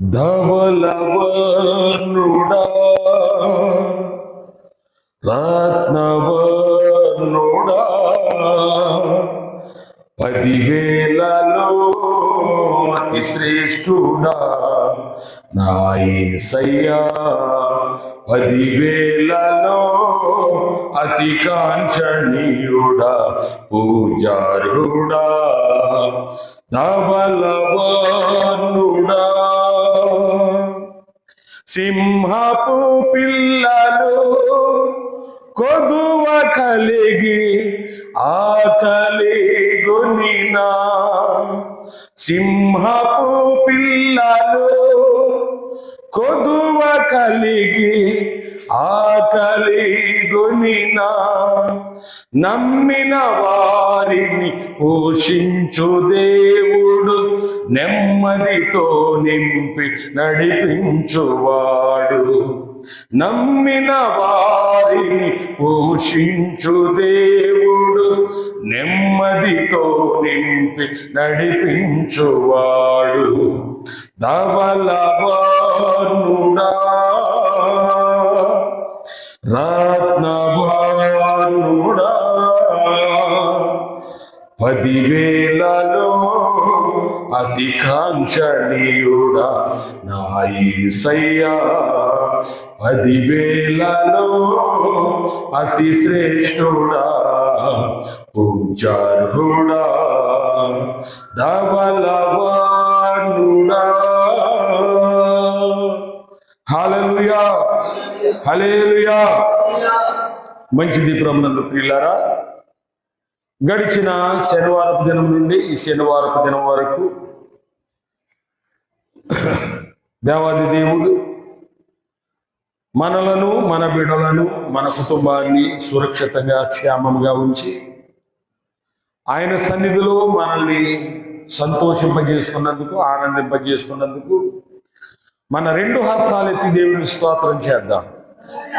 ధవలవర్ణుడా రత్నవర్ణుడా పదివేలలో అతి శ్రేష్ఠుడా నాయసయ్యా పదివేలలో అతి కాంక్షణీయుడా పూజారుడా. ధవలవర్ణుడా సింహపు పిల్లలు కొదువ కలిగి ఆకలి గునినా సింహపు పిల్లలు కొదువ కలిగి ఆకలి గునినా నమ్మిన వారిని పోషించు దేవుడు నెమ్మదితో నింపి నడిపించువాడు. నమ్మిన వారిని పోషించు దేవుడు నెమ్మదితో నింపి నడిపించువాడు. ధవలవానుడా రత్నవానుడా పదివేలలో అతి కాంక్షణీయుడా నా పదివేలలో అతి శ్రేష్ఠుడా పూజార్హుడా ధవలవానుడా హల్లెలూయా. హలేలుయా మంచిది ప్రభునందు ప్రియులారా. గడిచిన శనివారపు దినం నుండి ఈ శనివారపు దినం వరకు దేవాది దేవుడు మనలను మన బిడలను మన కుటుంబాన్ని సురక్షితంగా క్షేమంగా ఉంచి ఆయన సన్నిధిలో మనల్ని సంతోషింపజేసుకున్నందుకు ఆనందింపజేసుకున్నందుకు మన రెండు హస్తాలు ఎత్తి దేవునికి స్తోత్రం చేద్దాం.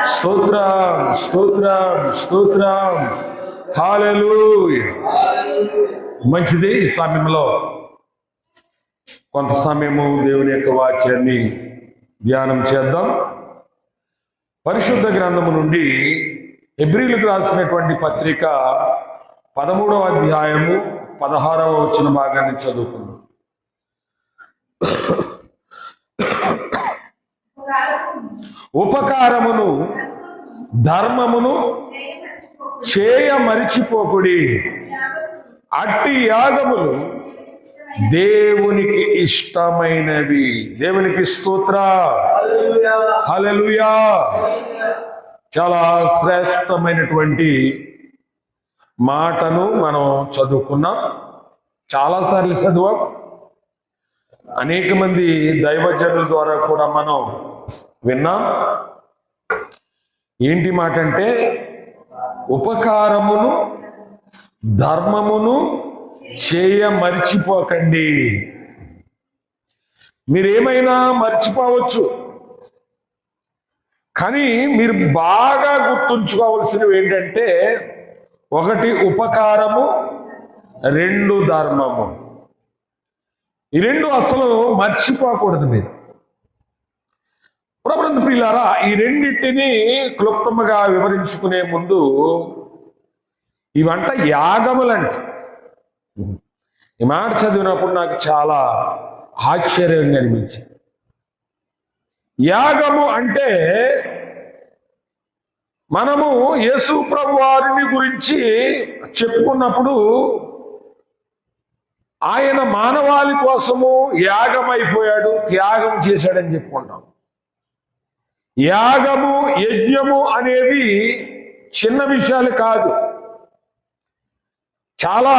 స్తోత్రం స్తోత్రం స్తోత్రం. హాలెలు మంచిది ఈ సమయంలో. కొంత సమయము దేవుని యొక్క వాక్యాన్ని ధ్యానం చేద్దాం. పరిశుద్ధ గ్రంథము నుండి ఎబ్రిలకు రాసినటువంటి పత్రిక పదమూడవ అధ్యాయము పదహారవ వచ్చిన భాగాన్ని చదువుకుందాం. ఉపకారమును ధర్మమును చేయ మరిచిపోకుడి అట్టి యాగములు దేవునికి ఇష్టమైనవి. దేవునికి స్తోత్ర. హలలుయా చాలా శ్రేష్టమైనటువంటి మాటను మనం చదువుకున్నాం. చాలాసార్లు చదివాం. అనేక మంది దైవజనుల ద్వారా కూడా మనం విన్నాం? ఏంటి మాట అంటే ఉపకారమును ధర్మమును చేయ మరిచిపోకండి. మీరేమైనా మర్చిపోవచ్చు. కానీ మీరు బాగా గుర్తుంచుకోవాల్సినవి ఏంటంటే ఒకటి ఉపకారము రెండు ధర్మము. ఈ రెండు అసలు మర్చిపోకూడదు మీరు. ప్రభుత్వ ప్రియులారా ఈ రెండింటిని క్లుప్తముగా వివరించుకునే ముందు ఇవంట యాగములంట. ఈ మాట చదివినప్పుడు నాకు చాలా ఆశ్చర్యంగా అనిపించింది యాగము అంటే మనము యేసు ప్రభు వారిని గురించి చెప్పుకున్నప్పుడు ఆయన మానవాళి కోసము యాగం అయిపోయాడు త్యాగం చేశాడని చెప్పుకుంటాం. యాగము యజ్ఞము అనేవి చిన్న విషయాలు కాదు. చాలా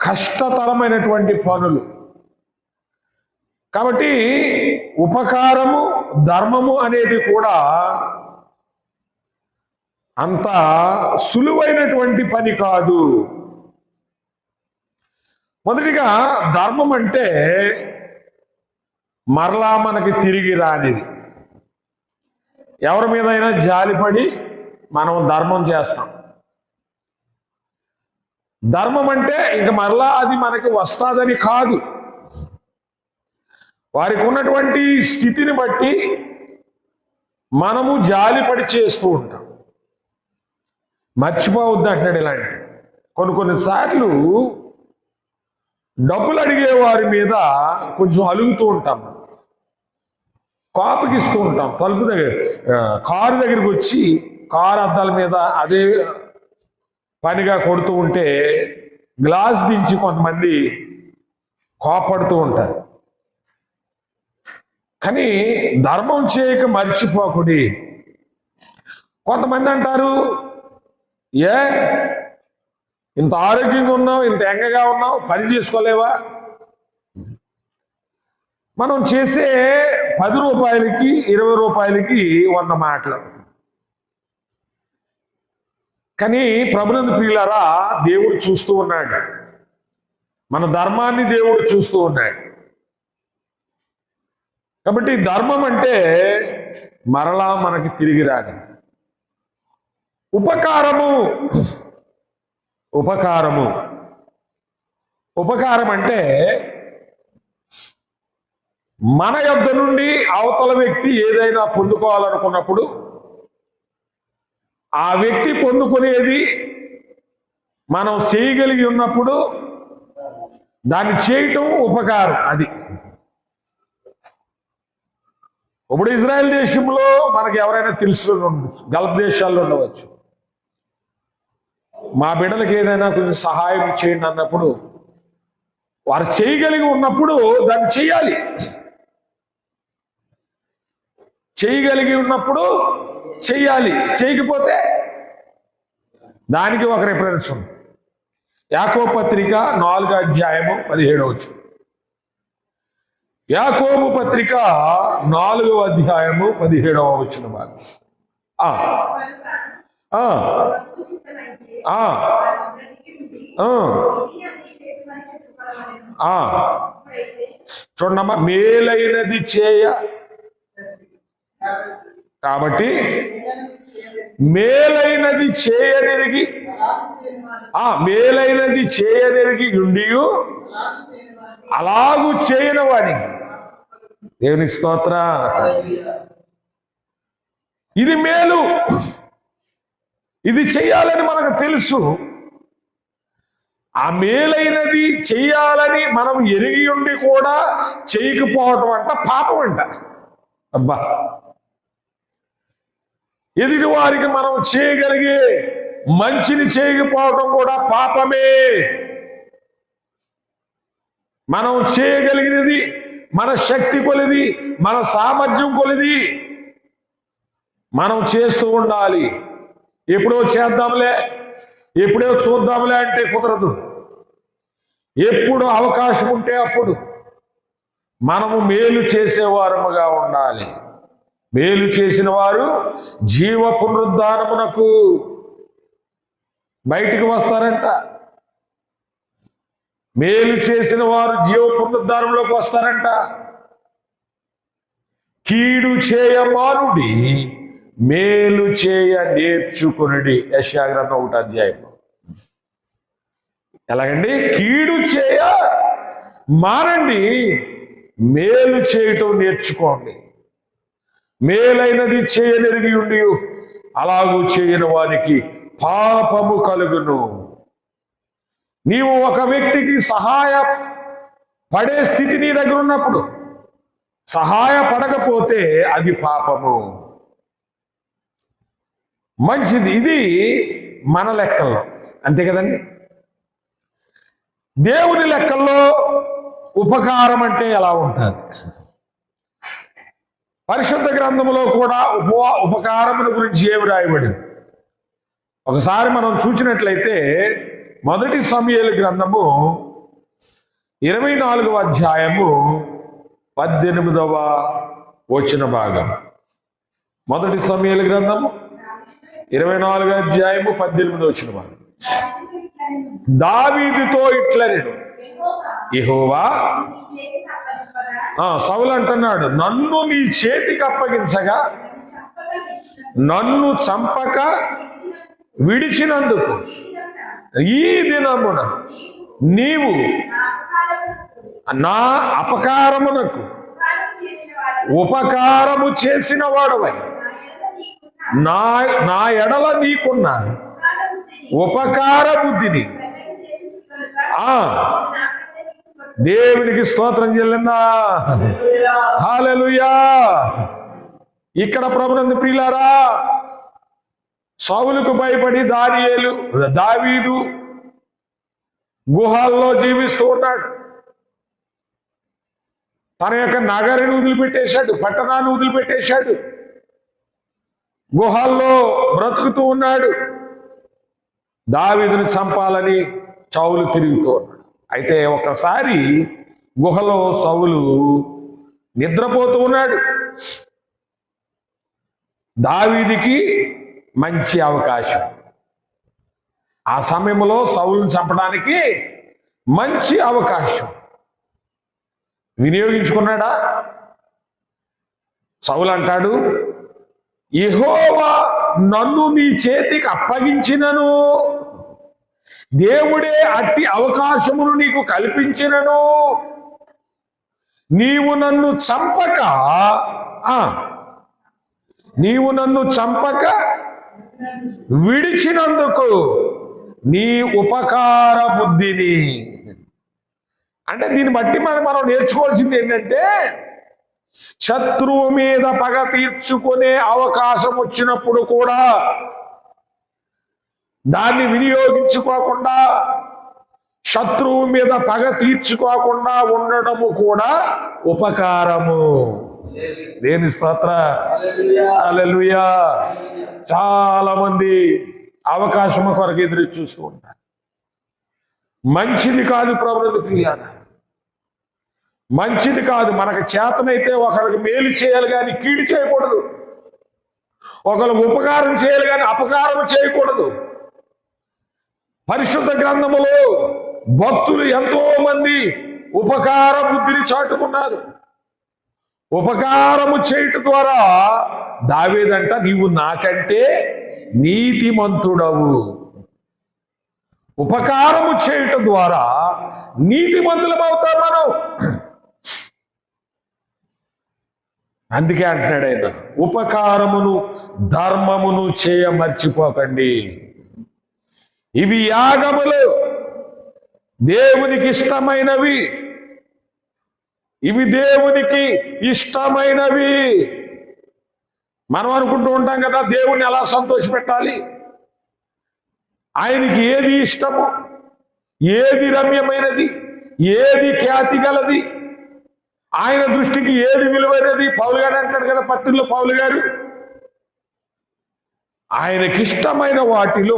కష్టతరమైనటువంటి పనులు. కాబట్టి ఉపకారము ధర్మము అనేది కూడా అంత సులువైనటువంటి పని కాదు. మొదటిగా ధర్మం అంటే మరలా మనకి తిరిగి రానిది. ఎవరి మీదైనా జాలిపడి మనం ధర్మం చేస్తాం. ధర్మం అంటే ఇంక మరలా అది మనకి వస్తాదని కాదు. వారికి ఉన్నటువంటి స్థితిని బట్టి మనము జాలిపడి చేస్తూ ఉంటాం. మర్చిపోవద్దు అంటున్నాడు ఇలాంటి. కొన్ని కొన్నిసార్లు డబ్బులు అడిగే వారి మీద కొంచెం అలుగుతూ ఉంటాం కాపుకిస్తూ ఉంటాం. తలుపు దగ్గర కారు దగ్గరికి వచ్చి కారు అద్దాల మీద అదే పనిగా కొడుతూ ఉంటే గ్లాస్ దించి కొంతమంది కోపడుతూ ఉంటారు. కానీ ధర్మం చేయక మర్చిపోకుడి. కొంతమంది అంటారు ఏ ఇంత ఆరోగ్యంగా ఉన్నావు ఇంత ఎంగగా ఉన్నావు పని చేసుకోలేవా? మనం చేసే పది రూపాయలకి ఇరవై రూపాయలకి వంద మాటలు. కానీ ప్రభునందు ప్రియులరా దేవుడు చూస్తూ ఉన్నాడు. మన ధర్మాన్ని దేవుడు చూస్తూ ఉన్నాడు. కాబట్టి ధర్మం అంటే మరలా మనకి తిరిగి రాదు. ఉపకారము. ఉపకారము. ఉపకారం అంటే మన యొద్ నుండి అవతల వ్యక్తి ఏదైనా పొందుకోవాలనుకున్నప్పుడు ఆ వ్యక్తి పొందుకునేది మనం చేయగలిగి ఉన్నప్పుడు దాన్ని చేయటం ఉపకారం అది. ఇప్పుడు ఇజ్రాయెల్ దేశంలో మనకు ఎవరైనా తెలుసు ఉండొచ్చు గల్ఫ్ దేశాల్లో ఉండవచ్చు. మా బిడ్డలకి ఏదైనా కొంచెం సహాయం చేయండి అన్నప్పుడు వారు చేయగలిగి ఉన్నప్పుడు దాన్ని చేయాలి. చేయగలిగి ఉన్నప్పుడు చెయ్యాలి. చేయకపోతే దానికి ఒక రిఫరెన్స్ ఉంది. యాకో పత్రిక నాలుగో అధ్యాయము పదిహేడవచ్చు యాకోబు పత్రిక నాలుగవ అధ్యాయము పదిహేడవ వచ్చిన భాగం చూడమ్మా మేలైనది చేయ కాబట్టి మేలైనది చేయనిరిగి ఆ మేలైనది చేయనిరిగి ఉండి అలాగూ చేయని వాడికి దేవుని స్తోత్ర. ఇది మేలు. ఇది చెయ్యాలని మనకు తెలుసు. ఆ మేలైనది చెయ్యాలని మనం ఎరిగి ఉండి కూడా చేయకపోవటం అంట పాపం అంట. అబ్బా. ఎదుటి వారికి మనం చేయగలిగే మంచిని చేయకపోవటం కూడా పాపమే. మనం చేయగలిగినది మన శక్తి కొలిది మన సామర్థ్యం కొలిది. మనం చేస్తూ ఉండాలి. ఎప్పుడో చేద్దాంలే ఎప్పుడో చూద్దాంలే అంటే కుదరదు. ఎప్పుడు అవకాశం ఉంటే అప్పుడు మనము మేలు చేసేవారముగా ఉండాలి. మేలు చేసిన వారు జీవ పునరుద్ధానమునకు బయటికి వస్తారంట. మేలు చేసిన వారు జీవ పునరుద్ధారంలోకి వస్తారంట. కీడు చేయమానుడి మేలు చేయ నేర్చుకునుడి. యశాగ్రంథం ఒకటి అధ్యాయం ఎలాగండి? కీడు చేయ మానండి మేలు చేయటం నేర్చుకోండి. మేలైనది చేయనెరిగి ఉండి అలాగూ చేయని వానికి పాపము కలుగును. నీవు ఒక వ్యక్తికి సహాయ పడే స్థితి నీ దగ్గర ఉన్నప్పుడు సహాయపడకపోతే అది పాపము. మంచిది. ఇది మన లెక్కల్లో. అంతే కదండి? దేవుని లెక్కల్లో ఉపకారం అంటే ఎలా ఉంటుంది? పరిశుద్ధ గ్రంథములో కూడా ఉప ఉపకారముల గురించి ఏమి రాయబడింది? ఒకసారి మనం చూసినట్లయితే మొదటి సమయలు గ్రంథము ఇరవై నాలుగవ అధ్యాయము పద్దెనిమిదవ వచ్చిన భాగం. మొదటి సమయలు గ్రంథము ఇరవై నాలుగవ అధ్యాయము పద్దెనిమిది వచ్చిన భాగం. దావీదితో ఇట్ల యెహోవా? ఆ, సౌలు అంటున్నాడు నన్ను నీ చేతికి అప్పగించగా నన్ను చంపక విడిచినందుకు ఈ దినమున నీవు నా అపకారమునకు ఉపకారము చేసిన వాడవై. నా నా నా ఎడల నీకున్న ఉపకార బుద్ధిని ఉపకార బుద్ధిని వెల్లడి చేసింది కనుక ఆ నాకంటే నీకు గొప్ప దేవునికి స్తోత్రం చెల్లిందా? హాలెలుయా. ఇక్కడ ప్రభునందు ప్రియులారా సౌలుకు భయపడి దానియేలు దావీదు గుహాల్లో జీవిస్తూ ఉన్నాడు. తన యొక్క నగరిని వదిలిపెట్టేశాడు పట్టణాన్ని వదిలిపెట్టేశాడు. గుహాల్లో బ్రతుకుతూ ఉన్నాడు. దావీదును చంపాలని చావులు తిరుగుతూ ఉన్నాడు. అయితే ఒకసారి గుహలో సౌలు నిద్రపోతూ ఉన్నాడు. దావీదికి మంచి అవకాశం. ఆ సమయంలో సౌలును చంపడానికి మంచి అవకాశం. వినియోగించుకున్నాడా? సౌలు అంటాడు ఇహోవా నన్ను నీ చేతికి అప్పగించినను. దేవుడే అట్టి అవకాశమును నీకు కల్పించినను. నీవు నన్ను చంపక నీవు నన్ను చంపక విడిచినందుకు నీ ఉపకార బుద్ధిని. అంటే దీన్ని బట్టి మనం మనం నేర్చుకోవాల్సింది ఏంటంటే శత్రువు మీద పగ తీర్చుకునే అవకాశం వచ్చినప్పుడు కూడా దాన్ని వినియోగించుకోకుండా శత్రువు మీద పగ తీర్చుకోకుండా ఉండడము కూడా ఉపకారము. దేని స్తోత్ర? అలెలుయా చాలా మంది అవకాశం కొరకు ఎదురు చూస్తూ ఉంటారు. మంచిది కాదు ప్రభుత్వ ప్రియాల మంచిది కాదు. మనకు చేతనైతే ఒకరికి మేలు చేయాలి కానీ కీడు చేయకూడదు. ఒకరికి ఉపకారం చేయాలి కానీ అపకారం చేయకూడదు. పరిశుద్ధ గ్రంథములో భక్తులు ఎంతో మంది ఉపకార బుద్ధిని చాటుకున్నారు ఉపకారము చేయటం ద్వారా దావేదంట నీవు నాకంటే నీతిమంతుడవు. ఉపకారము చేయటం ద్వారా నీతిమంతులం అవుతాం మనం. అందుకే అంటున్నాడు ఆయన ఉపకారమును ధర్మమును చేయ మర్చిపోకండి. ఇవి యాగములు. దేవునికి ఇష్టమైనవి. ఇవి దేవునికి ఇష్టమైనవి. మనం అనుకుంటూ ఉంటాం కదా దేవుణ్ణి ఎలా సంతోషపెట్టాలి? ఆయనకి ఏది ఇష్టము? ఏది రమ్యమైనది? ఏది ఖ్యాతి గలది? ఆయన దృష్టికి ఏది విలువైనది? పౌలు గారు అంటాడు కదా పత్రిలో పౌలు గారు ఆయనకిష్టమైన వాటిలో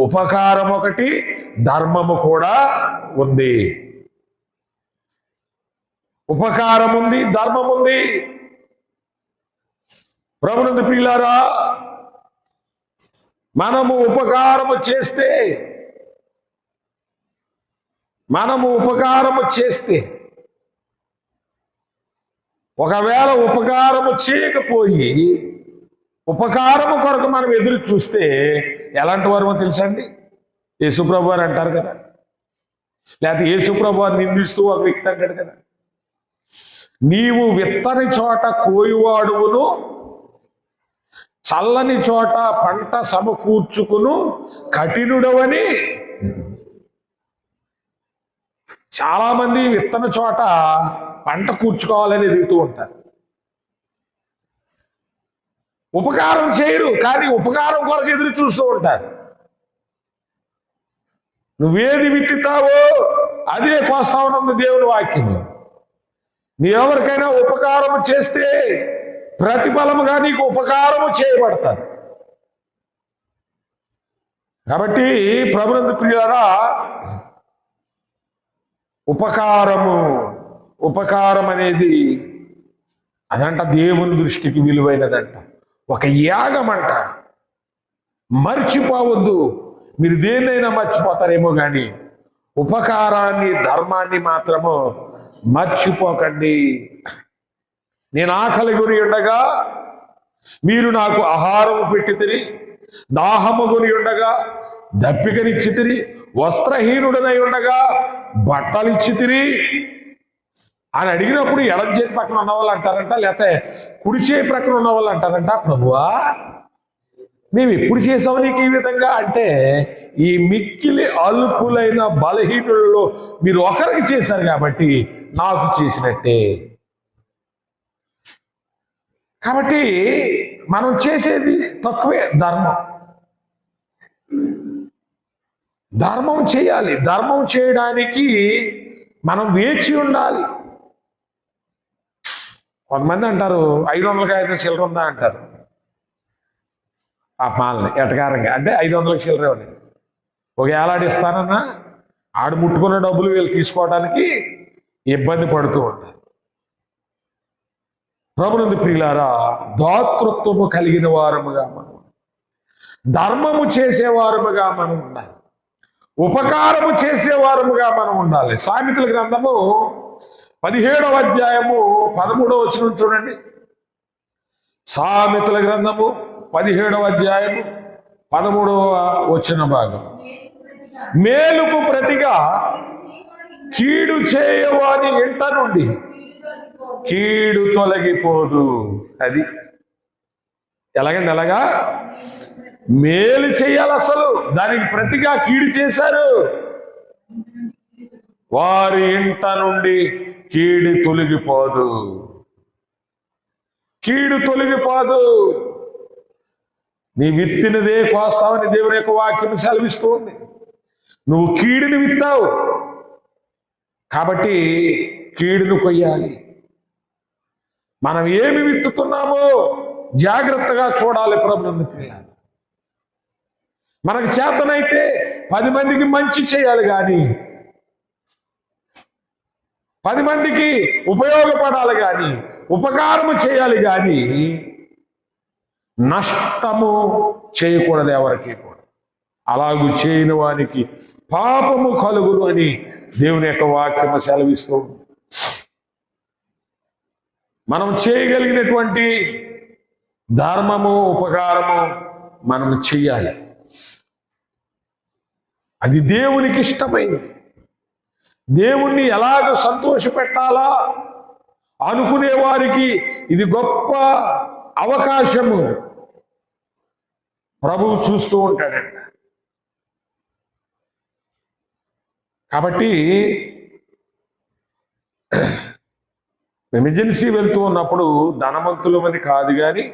ఉపకారం ఒకటి ధర్మము కూడా ఉంది. ఉపకారం ఉంది ధర్మం ఉంది. ప్రభునందు ప్రియులారా మనము ఉపకారము చేస్తే మనము ఉపకారము చేస్తే ఒకవేళ ఉపకారము చేయకపోయి ఉపకారము కొరకు మనం ఎదురు చూస్తే ఎలాంటి వారమో తెలుసండి? యేసుప్రభు అని అంటారు కదా. లేకపోతే యేసుప్రభు వారు నిందిస్తూ ఒక వ్యక్తి అంటాడు కదా. నీవు విత్తని చోట కోయివాడువును చల్లని చోట పంట సమకూర్చుకును కఠినుడవని. చాలామంది విత్తన చోట పంట కూర్చుకోవాలని ఎదుగుతూ ఉంటారు. ఉపకారం చేయరు కానీ ఉపకారం కొరకు ఎదురు చూస్తూ ఉంటారు. నువ్వేది విత్తుతావో అదే కోస్తా ఉన్నది దేవుని వాక్యంలో నీవెవరికైనా ఉపకారం చేస్తే ప్రతిఫలముగా నీకు ఉపకారము చేయబడతారు కాబట్టి ప్రభునందు ప్రియారా ఉపకారము ఉపకారం అనేది అదంట దేవుని దృష్టికి విలువైనదంట. ఒక యాగం అంట మర్చిపోవద్దు. మీరు దేన్నైనా మర్చిపోతారేమో కానీ ఉపకారాన్ని ధర్మాన్ని మాత్రము మర్చిపోకండి. నేను ఆకలి గురి ఉండగా మీరు నాకు ఆహారము పెట్టి తిని దాహము గురి ఉండగా దప్పికనిచ్చి తిని వస్త్రహీనుడనై ఉండగా బట్టలిచ్చి తిని అని అడిగినప్పుడు ఎడం చేతి పక్కన ఉన్న వాళ్ళు అంటారంట లేకపోతే కుడి చేయి పక్కన ఉన్న వాళ్ళు అంటారంట ప్రభువా మేము ఎప్పుడు చేసావు నీకు ఈ విధంగా? అంటే ఈ మిక్కిలి అల్పులైన బలహీనులలో మీరు ఒకరికి చేశారు కాబట్టి నాకు చేసినట్టే. కాబట్టి మనం చేసేది తక్కువే ధర్మం. ధర్మం చేయాలి. ధర్మం చేయడానికి మనం వేచి ఉండాలి. కొంతమంది అంటారు ఐదు వందలకి ఐదు చిల్లర ఉందా? అంటారు. ఆ పాలని ఎటకారంగా. అంటే ఐదు వందలకి చిల్లర ఇవ్వండి. ఒక ఏలాడు ఇస్తానన్నా ఆడు ముట్టుకున్న డబ్బులు వీళ్ళు తీసుకోవడానికి ఇబ్బంది పడుతూ ఉంటారు. ప్రభునందు ప్రియులారా దాతృత్వము కలిగిన వారముగా మనం ధర్మము చేసేవారముగా మనం ఉండాలి. ఉపకారము చేసేవారముగా మనం ఉండాలి. సామెతల గ్రంథము పదిహేడవ అధ్యాయము పదమూడవ వచ్చిన చూడండి. సామెతల గ్రంథము పదిహేడవ అధ్యాయము పదమూడవ వచ్చిన భాగం. మేలుకు ప్రతిగా కీడు చేయవాని ఇంట నుండి కీడు తొలగిపోదు. అది ఎలాగండి ఎలాగా మేలు చేయాలి అసలు. దానికి ప్రతిగా కీడు చేశారు. వారి ఇంట నుండి కీడి తొలగిపోదు. కీడు తొలగిపోదు. నీ విత్తినదే కోస్తావని దేవుని యొక్క వాక్యం సెలవిస్తుంది నువ్వు కీడుని విత్తావు. కాబట్టి కీడును కొయ్యాలి. మనం ఏమి విత్తుతున్నామో జాగ్రత్తగా చూడాలి ప్రభుత్వం పిల్లలు. మనకు చేతనైతే పది మందికి మంచి చేయాలి కానీ పది మందికి ఉపయోగపడాలి కానీ ఉపకారము చేయాలి కానీ నష్టము చేయకూడదు ఎవరికి కూడా. అలాగూ చేయని వానికి పాపము కలుగును అని దేవుని యొక్క వాక్యము సెలవిస్తూ మనం చేయగలిగినటువంటి ధర్మము ఉపకారము మనం చెయ్యాలి. అది దేవునికి ఇష్టమైంది. దేవుణ్ణి ఎలాగ సంతోషపెట్టాలా అనుకునే వారికి ఇది గొప్ప అవకాశము. ప్రభువు చూస్తూ ఉంటాడంట. కాబట్టి ఎమర్జెన్సీ వెళ్తూ ఉన్నప్పుడు ధనవంతుల మంది కాదు కానీ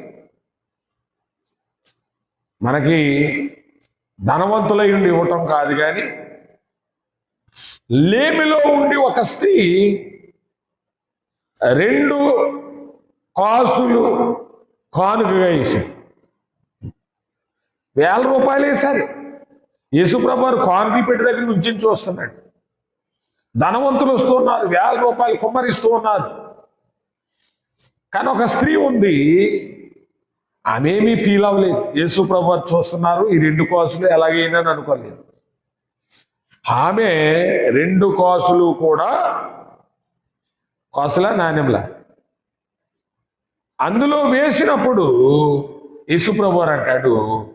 మనకి ధనవంతులై ఉండి ఇవ్వటం కాదు కానీ లేమిలో ఉండి ఒక స్త్రీ రెండు కాసులు కానుకగా వేసింది. వేల రూపాయలు వేశారు. యేసుప్రభారు కానుకలు పెట్టి దగ్గర నుంచి చూస్తున్నాడు. ధనవంతులు వస్తున్నారు వేల రూపాయలు కుమ్మరిస్తూ ఉన్నారు. కానీ ఒక స్త్రీ ఉంది ఆమెమీ ఫీల్ అవ్వలేదు. యేసు ప్రభు చూస్తున్నారు ఈ రెండు కాసులు ఎలాగైనా అనుకోలేదు. ఆమె రెండు కాసులు కూడా కాసులా నాణ్యంలా? అందులో వేసినప్పుడు యశుప్రభు అంటాడు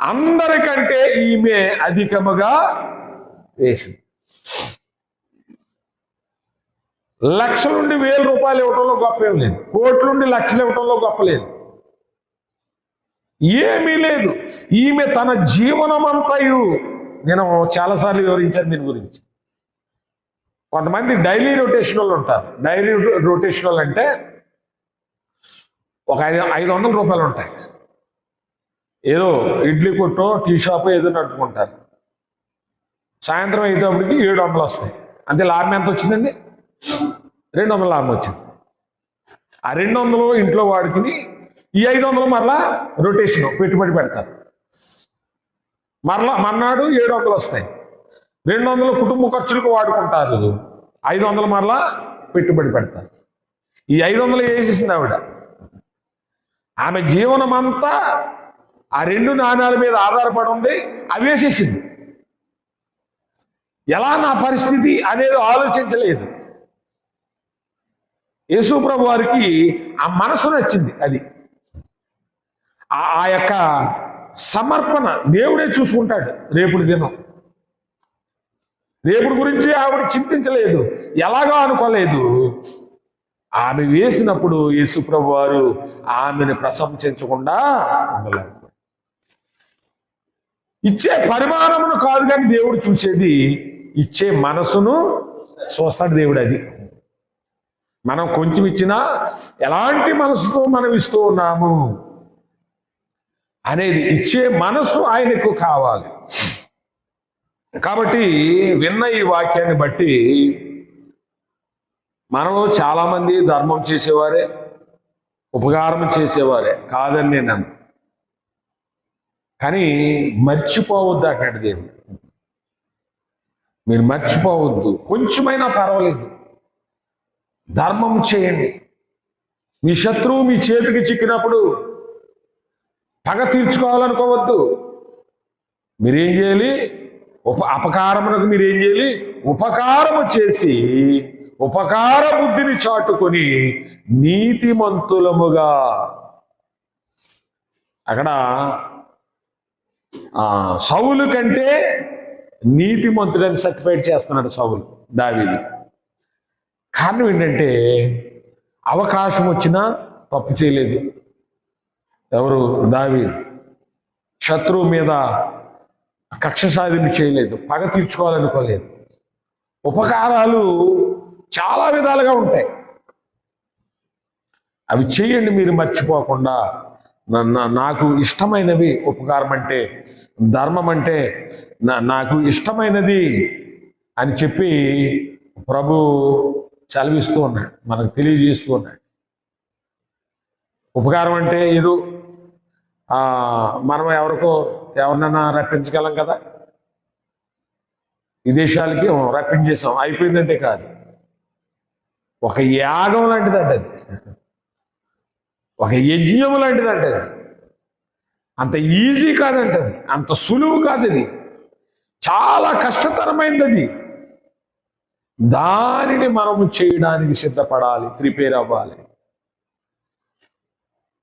అందరికంటే ఈమె అధికముగా వేసింది. లక్ష నుండి వేల రూపాయలు ఇవ్వటంలో గొప్ప ఏం లేదు. కోట్ల నుండి లక్షలు ఇవ్వటంలో గొప్ప లేదు. ఏమీ లేదు. ఈమె తన జీవనమంతయు నేను చాలాసార్లు వివరించాను దీని గురించి. కొంతమంది డైలీ రొటేషనల్ ఉంటారు. డైలీ రొటేషనల్ అంటే ఒక ఐదు ఐదు వందల రూపాయలు ఉంటాయి. ఏదో ఇడ్లీ కొట్టో టీ షాప్ ఏదో నడుపుకుంటారు. సాయంత్రం అయ్యేటప్పటికి ఏడు వందలు వస్తాయి. అంతే లాభం ఎంత వచ్చిందండి? రెండు వందల లాభం వచ్చింది. ఆ రెండు వందలు ఇంట్లో వాడుకుని ఈ ఐదు వందలు మరలా రొటేషన్ పెట్టుబడి పెడతారు. మరలా మర్నాడు ఏడు వందలు వస్తాయి. రెండు వందలు కుటుంబ ఖర్చులకు వాడుకుంటారు. ఐదు వందలు మరలా పెట్టుబడి పెడతారు. ఈ ఐదు వందలు వేసేసింది ఆవిడ? ఆమె జీవనం అంతా ఆ రెండు నాణ్యాల మీద ఆధారపడి ఉంది అవి వేసేసింది ఎలా నా పరిస్థితి అనేది ఆలోచించలేదు. యేసుప్రభు వారికి ఆ మనసు నచ్చింది అది. ఆ- ఆ యొక్క సమర్పణ. దేవుడే చూసుకుంటాడు రేపుడి దినం. రేపుడు గురించి ఆవిడ చింతించలేదు. ఎలాగో అనుకోలేదు. ఆమె వేసినప్పుడు యేసుప్రభు వారు ఆమెను ప్రశంసించకుండా ఉండలేదు ఇచ్చే పరిమాణమును కాదు కానీ దేవుడు చూసేది ఇచ్చే మనసును చూస్తాడు దేవుడు అది. మనం కొంచెం ఇచ్చినా ఎలాంటి మనసుతో మనం ఇస్తూ ఉన్నాము? అనేది ఇచ్చే మనస్సు ఆయనకు కావాలి. కాబట్టి విన్న ఈ వాక్యాన్ని బట్టి మనలో చాలా మంది ధర్మం చేసేవారే ఉపకారం చేసేవారే కాదని నేను అన్ను. కానీ మర్చిపోవద్దు అన్నాడు దేవుడు. మీరు మర్చిపోవద్దు. కొంచెమైనా పర్వాలేదు. ధర్మం చేయండి. మీ శత్రువు మీ చేతికి చిక్కినప్పుడు పగ తీర్చుకోవాలనుకోవద్దు. మీరేం చేయాలి? ఉప అపకారమునకు మీరేం చేయాలి? ఉపకారము చేసి ఉపకార బుద్ధిని చాటుకొని నీతిమంతులముగా. అక్కడ సవులు సౌలు కంటే నీతిమంతుడని సర్టిఫైడ్ చేస్తున్నాడు సౌలు దావీది. కారణం ఏంటంటే అవకాశం వచ్చినా తప్పు చేయలేదు. ఎవరు? దావీదు. శత్రువు మీద కక్ష సాధన చేయలేదు పగ తీర్చుకోవాలనుకోలేదు. ఉపకారాలు చాలా విధాలుగా ఉంటాయి. అవి చేయండి మీరు మర్చిపోకుండా. నన్ను నాకు ఇష్టమైనవి ఉపకారం అంటే ధర్మం అంటే నాకు ఇష్టమైనది అని చెప్పి ప్రభు చదివిస్తూ ఉన్నాడు మనకు తెలియజేస్తూ ఉన్నాడు. ఉపకారం అంటే ఏదో మనం ఎవరికో ఎవరినైనా రప్పించగలం కదా? విదేశాలకి రప్పించేసాం అయిపోయిందంటే కాదు. ఒక యాగం లాంటిదంట అది ఒక యజ్ఞం లాంటిదంట అది అంత ఈజీ కాదంట అది అంత సులువు కాదు అది చాలా కష్టతరమైనది. అది దానిని మనము చేయడానికి సిద్ధపడాలి. ప్రిపేర్ అవ్వాలి.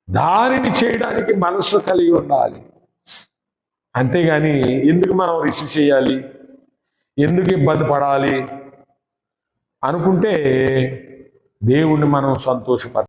దానిని చేయడానికి మనసు కలిగి ఉండాలి. అంతేగాని ఎందుకు మనం రిసీవ్ చేయాలి? ఎందుకు ఇబ్బంది పడాలి? అనుకుంటే దేవుణ్ణి మనం సంతోషపర